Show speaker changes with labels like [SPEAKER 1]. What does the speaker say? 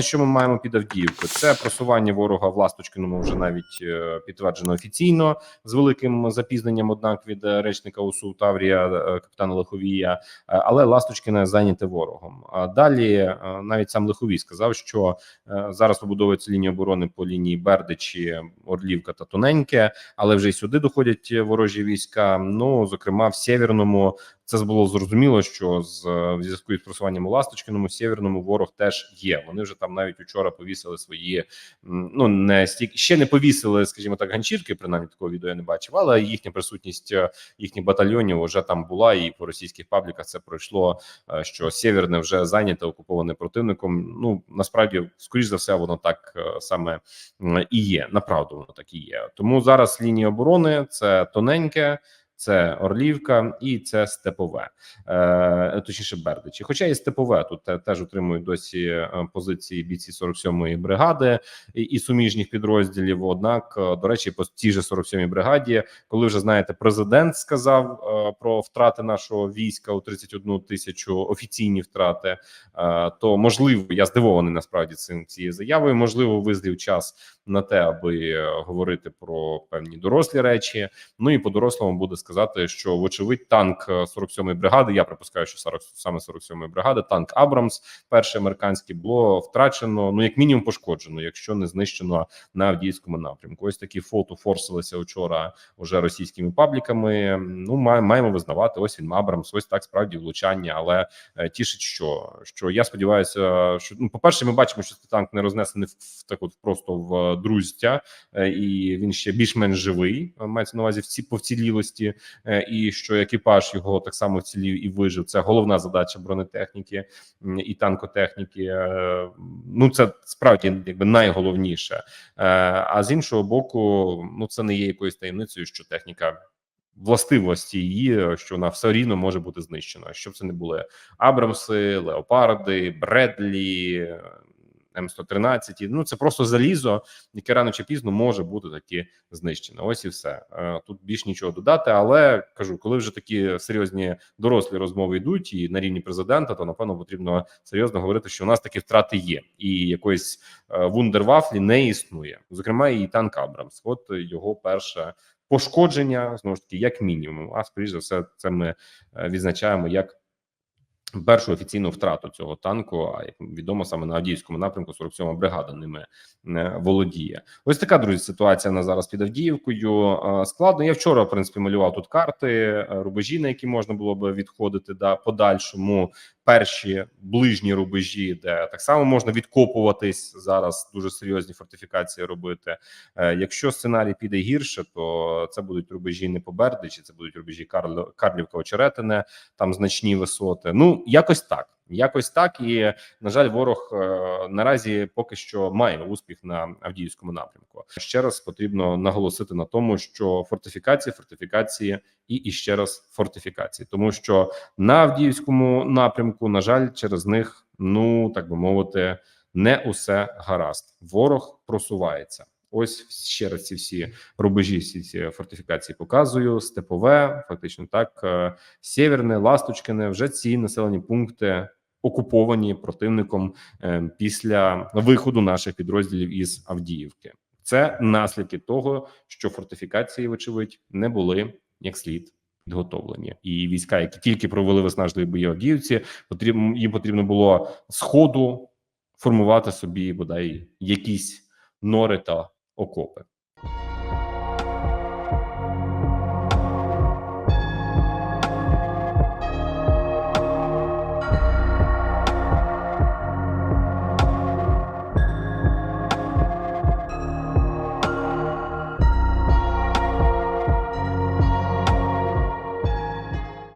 [SPEAKER 1] Що ми маємо під Авдіївкою? Це просування ворога в Ласточкиному вже навіть е, підтверджено офіційно з великим запізненням. Однак від е, речника УСУ Таврія е, капітана Лиховія, але Ласточкине зайняте ворогом. А далі навіть сам Лиховій сказав, що зараз побудовується лінія оборони по лінії Бердичі, Орлівка та Тоненьке, але вже й сюди доходять ворожі війська. Ну зокрема, в Сєвєрному це було зрозуміло, що з е, в зв'язку із просуванням у Ласточкиному Сєвєрному ворог теж є. Вони вже там навіть учора повісили свої ну не стільки ще не повісили, скажімо так, ганчірки. Принаймні такого відео я не бачив, але їхня присутність е, їхніх батальйонів вже там була, і по російських пабліках це пройшло. е, Що Сєвєрне вже зайняте, окуповане противником. Ну насправді, скоріш за все, воно так саме і є. Направду воно так і є. Тому зараз лінія оборони це тоненьке. Це Орлівка і це Степове, е, точніше Бердичі. Хоча і Степове тут те- теж отримують досі е, позиції бійці 47-ї бригади і, і суміжніх підрозділів. Однак, е, до речі, по цій же 47-й бригаді, коли вже знаєте, президент сказав е, про втрати нашого війська у 31 тисячу офіційні втрати, е, то можливо, я здивований насправді цим цією заявою. Можливо, визрів час на те, аби е, говорити про певні дорослі речі. Ну і по дорослому буде сказати, що вочевидь танк е, 47-ї бригади. Я припускаю, що 40, саме 47-ї бригади, танк Абрамс, перший американський, було втрачено. Ну як мінімум пошкоджено, якщо не знищено на Авдіївському напрямку. Ось такі фото форсилися вчора уже російськими пабліками. Ну маємо визнавати. Ось він Абрамс. Ось так справді влучання, але е, тішить, що що я сподіваюся, що ну, по перше, ми бачимо, що цей танк не рознесений в, так, от просто в друзтя, е, і він ще більш-менш живий. е, Мається на увазі в ці по вцілілості, е, і що екіпаж його так само вцілів і вижив. Це головна задача бронетехніки і танкотехніки. Е, Ну це справді якби найголовніше. Е, А з іншого боку, ну це не є якоюсь таємницею, що техніка. Властивості її, що вона все рівно може бути знищена. Щоб це не були Абрамси, Леопарди, Бредлі, М113. Ну це просто залізо, яке рано чи пізно може бути таки знищене. Ось і все. Е, Тут більш нічого додати. Але кажу, коли вже такі серйозні дорослі розмови йдуть, і на рівні президента, то напевно потрібно серйозно говорити, що у нас такі втрати є, і якоїсь е, вундервафлі не існує. Зокрема, і танк Абрамс. От його перше. Пошкодження знову ж таки, як мінімум. А скоріш за все, це ми е, відзначаємо як першу офіційну втрату цього танку. А як відомо, саме на Авдіївському напрямку 47-ма бригада ними е, володіє. Ось така друзі ситуація на зараз під Авдіївкою. Е, Складно. Я вчора в принципі малював тут карти, е, рубежі, на які можна було би відходити да подальшому. Перші ближні рубежі, де так само можна відкопуватись зараз. Дуже серйозні фортифікації робити. Якщо сценарій піде гірше, то це будуть рубежі не по Бердичі, це будуть рубежі Карлівка Очеретине, там значні висоти. Ну якось так. Якось так, і на жаль, ворог е, наразі поки що має успіх на Авдіївському напрямку. Ще раз потрібно наголосити на тому, що фортифікації, фортифікації і іще раз фортифікації, тому що на Авдіївському напрямку, на жаль, через них, ну так би мовити, не усе гаразд. Ворог просувається. Ось ще раз ці всі рубежі, всі ці фортифікації показую. Степове, фактично так, е, Сєвєрне, Ласточкине. Вже ці населені пункти окуповані противником е, після виходу наших підрозділів із Авдіївки. Це наслідки того, що фортифікації, вочевидь, не були як слід підготовлені, і війська, які тільки провели виснажливі бої Авдіївці, потрібно їм потрібно було з ходу формувати собі бодай якісь нори та ocupa.